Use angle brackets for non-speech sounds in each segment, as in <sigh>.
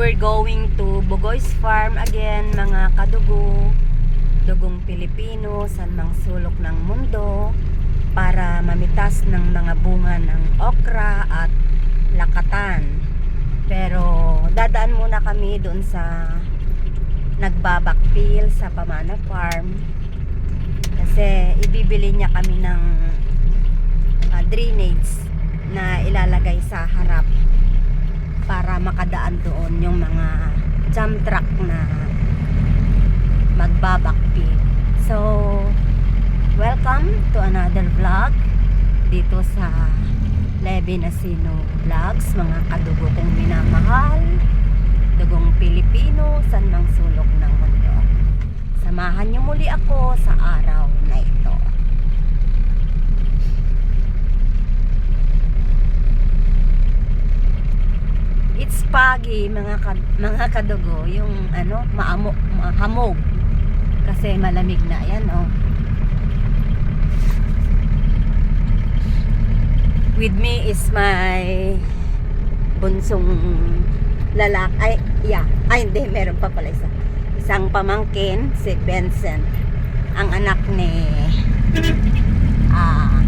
We're going to Bugoy's Farm again, mga kadugo, dugong Pilipino, sa mang sulok ng mundo, para mamitas ng mga bunga ng okra at lakatan. Pero dadaan muna kami doon sa nagbabakpil sa Pamana Farm kasi ibibili niya kami ng ah, drainage na ilalagay sa harap para makadaan doon yung mga jump truck na magbabakpil. So, welcome to another vlog dito sa Levi Nasino Vlogs, mga kadugo kong minamahal, dugong Pilipino, san mang sulok ng mundo. Samahan niyo muli ako sa araw na ito. It's pagi mga ka, mga kadugo, yung ano, maamo, mahamog. Kasi malamig na yan, oh. With me is my bunsong lalak ay yeah ay hindi meron pa pala isa isang pamangkin si Vincent ang anak ni ah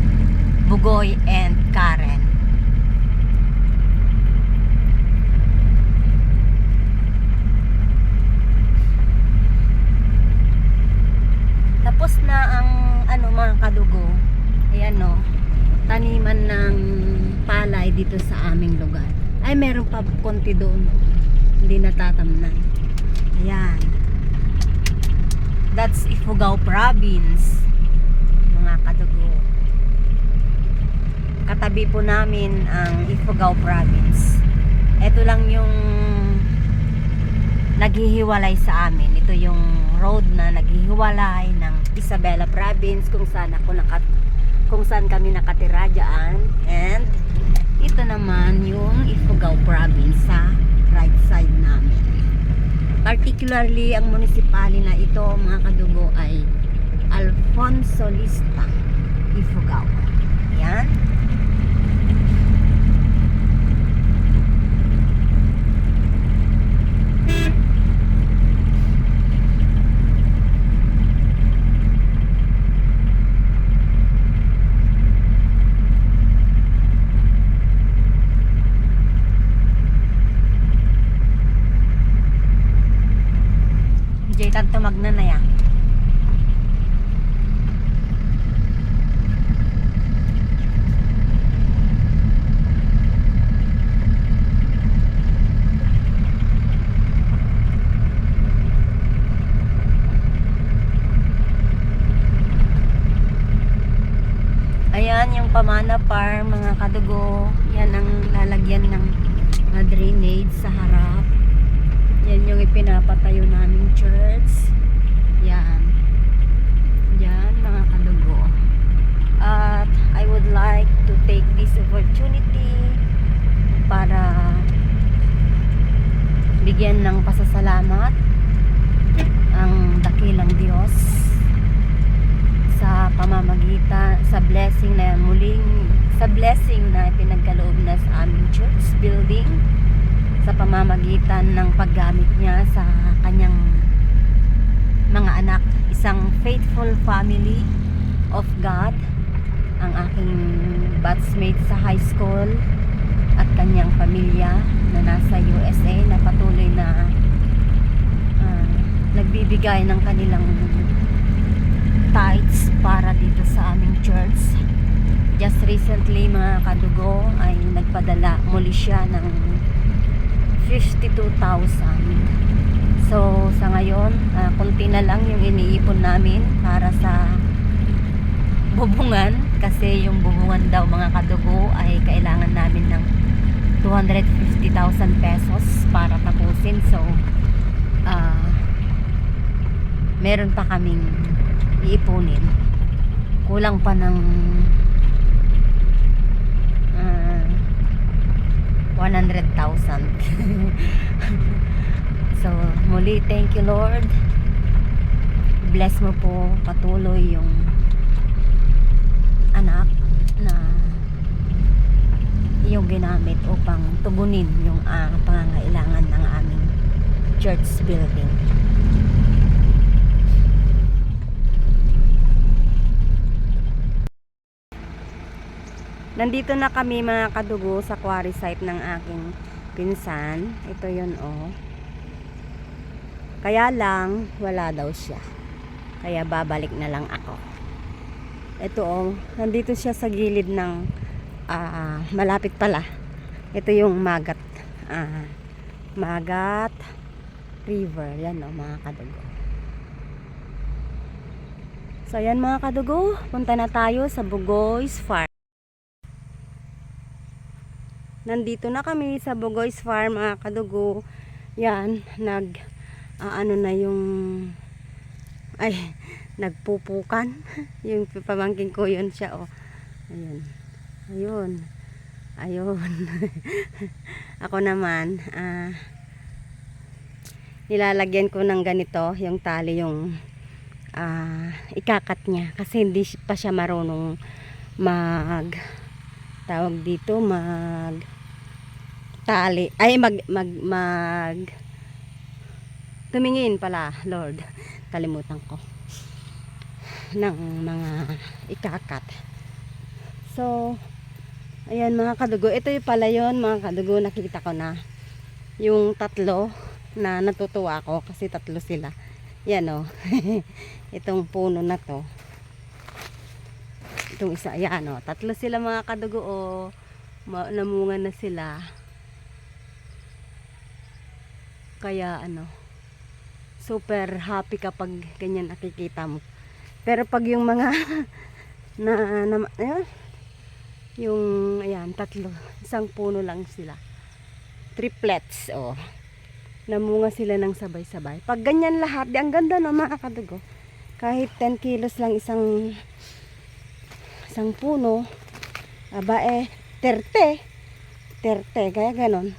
Bugoy and Karen tapos na ang ano mga kadugo ayan no taniman ng palay dito sa aming lugar ay meron pa konti doon. Hindi natatamnan. Ayan. That's Ifugao province mga kadugo. Katabi po namin ang Ifugao province. Ito lang yung naghihiwalay sa amin. Ito yung road na naghihiwalay ng Isabela province kung saan ako nakat kung saan kami nakatira dyan. And ito naman yung Ifugao province sa right side namin. Particularly ang municipality na ito mga kadugo ay Alfonso Lista Ifugao. Yan Jay tanto magna na yan Ayan yung Pamana Farm, mga kadugo. Yan ang lalagyan ng drainage sa harap. Yan yung ipinapatayo naming church. Yan. Yan, mga kadugo. At I would like to take this opportunity para bigyan ng pasasalamat ang dakilang Diyos sa pamamagitan sa blessing na muling sa blessing na pinagkaloob na sa aming church building sa pamamagitan ng paggamit niya sa kanyang mga anak isang faithful family of God ang aking batchmate sa high school at kanyang pamilya na nasa USA na patuloy na ah, nagbibigay ng kanilang tithes para dito sa aming church. Just recently mga kadugo ay nagpadala muli siya ng 52,000. So sa ngayon, ah, konti na lang yung iniipon namin para sa bubungan kasi yung bubungan daw mga kadugo ay kailangan namin ng 250,000 pesos para tapusin. So ah meron pa kaming iipunin. Kulang pa ng ah, 100,000. <laughs> so, muli, thank you Lord. Bless mo po patuloy yung anak na yung ginamit upang tugunin yung ah, pangangailangan ng aming church building. Nandito na kami mga kadugo sa quarry site ng aking pinsan. Ito yun oh. Kaya lang, wala daw siya. Kaya babalik na lang ako. Ito oh, nandito siya sa gilid ng ah, malapit pala. Ito yung Magat ah, Magat River. Yan oh, mga kadugo. So yan mga kadugo, punta na tayo sa Bugoy's Farm. Nandito na kami sa Bugoy's Farm mga kadugo. Yan, nag ah, ano na yung ay <laughs> nagpupukan. <laughs> Yung pamangkin ko yun siya oh. Ayun. Ayun. Ayun. <laughs> Ako naman ah nilalagyan ko ng ganito yung tali yung ah ikakat niya. Kasi hindi pa siya marunong mag tawag dito mag tali ay mag mag mag tumingin pala Lord. Kalimutan ko. Ng mga ikakat. So ayan mga kadugo. Ito yung pala yun mga kadugo. Nakita ko na yung tatlo na natutuwa ako kasi tatlo sila. Yan o <laughs> itong puno na to itong isa yan o tatlo sila mga kadugo o ma- namunga na sila kaya ano super happy kapag ganyan nakikita mo. Pero pag yung mga <laughs> na, na ayun, yung ayan, tatlo, isang puno lang sila. Triplets, oh. Namunga sila ng sabay-sabay. Pag ganyan lahat, di ang ganda no mga kadugo. Kahit 10 kilos lang isang isang puno, aba eh, terte. Terte, kaya ganon.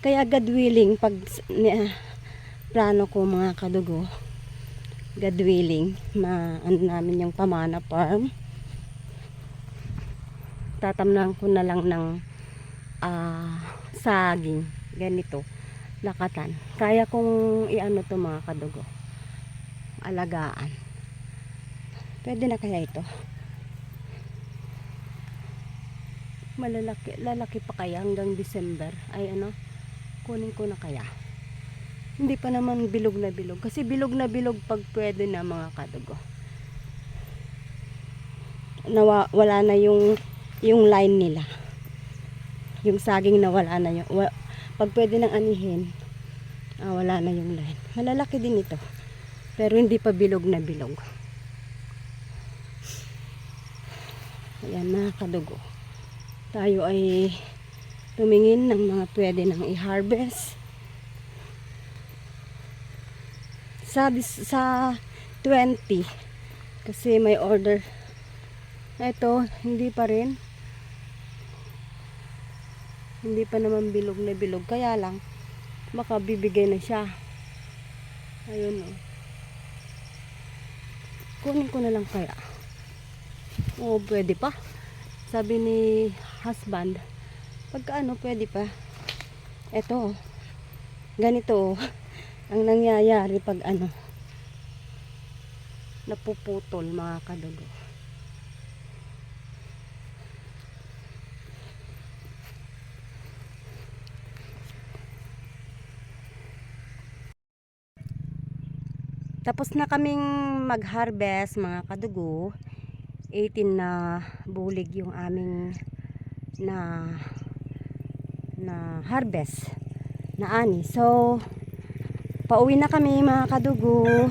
Kaya God willing, pag ah, plano ko mga kadugo, God willing, ma, ano namin yung pamana farm. Tatamnan ko na lang ng ah, saging, ganito, lakatan. Kaya kong iano to mga kadugo, alagaan. Pwede na kaya ito? Malalaki, lalaki pa kaya hanggang December. Ay ano, kunin ko na kaya. Hindi pa naman bilog na bilog. Kasi bilog na bilog pag pwede na mga kadugo. Nawa, wala na yung yung line nila. Yung saging na wala na yung wa, pag pwede nang anihin ah, wala na yung line. Malalaki din ito. Pero hindi pa bilog na bilog ayan mga kadugo tayo ay tumingin ng mga pwede nang i-harvest. Sa, sa 20, kasi may order. Ito, hindi pa rin. Hindi pa naman bilog na bilog. Kaya lang, makabibigay na siya. Ayun o. Kunin ko na lang kaya. Oo, pwede pa. Sabi ni husband, pagka ano, pwede pa. Eto, ganito, ang nangyayari pag ano, napuputol mga kadugo. Tapos na kaming mag-harvest mga kadugo. 18 na bulig yung aming na na harvest na ani. So, pauwi na kami mga kadugo.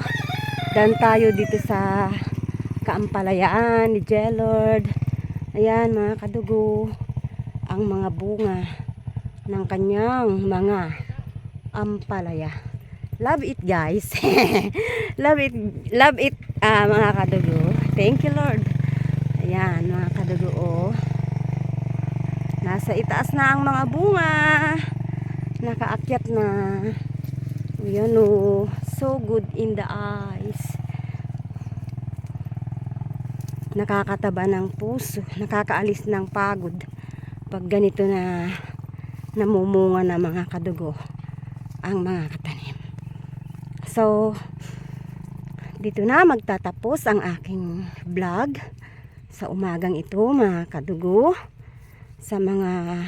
Dan tayo dito sa Kaampalayaan ni Jelord. Ayan mga kadugo. Ang mga bunga ng kanyang mga ampalaya. Love it guys. <laughs> love it. Love it ah, mga kadugo. Thank you Lord. Ayan mga kadugo oh. Nasa itaas na ang mga bunga. Nakaakyat na. Ayan o. So good in the eyes. nakakataba ng puso, nakakaalis ng pagod pag ganito na namumunga na mga kadugo ang mga katanim. So, dito na magtatapos ang aking vlog sa umagang ito mga kadugo sa mga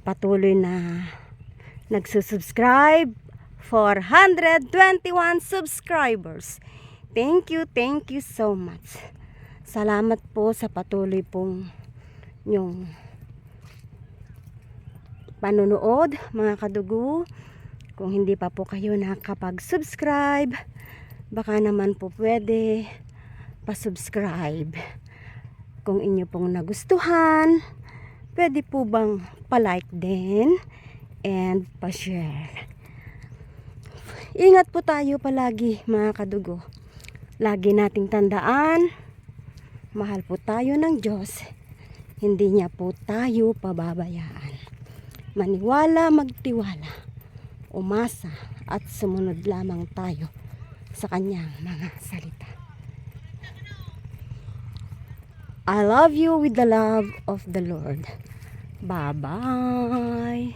patuloy na nagsusubscribe 421 subscribers. Thank you thank you so much. Salamat po sa patuloy pong yung panonood mga kadugo. Kung hindi pa po kayo nakapag-subscribe baka naman po pwede pa-subscribe kung inyo pong nagustuhan pwede po bang pa-like din and pa-share. Ingat po tayo palagi mga kadugo. Lagi nating tandaan mahal po tayo ng Diyos hindi niya po tayo pababayaan. Maniwala magtiwala umasa at sumunod lamang tayo sa kanyang mga salita I love you with the love of the Lord. Bye-bye.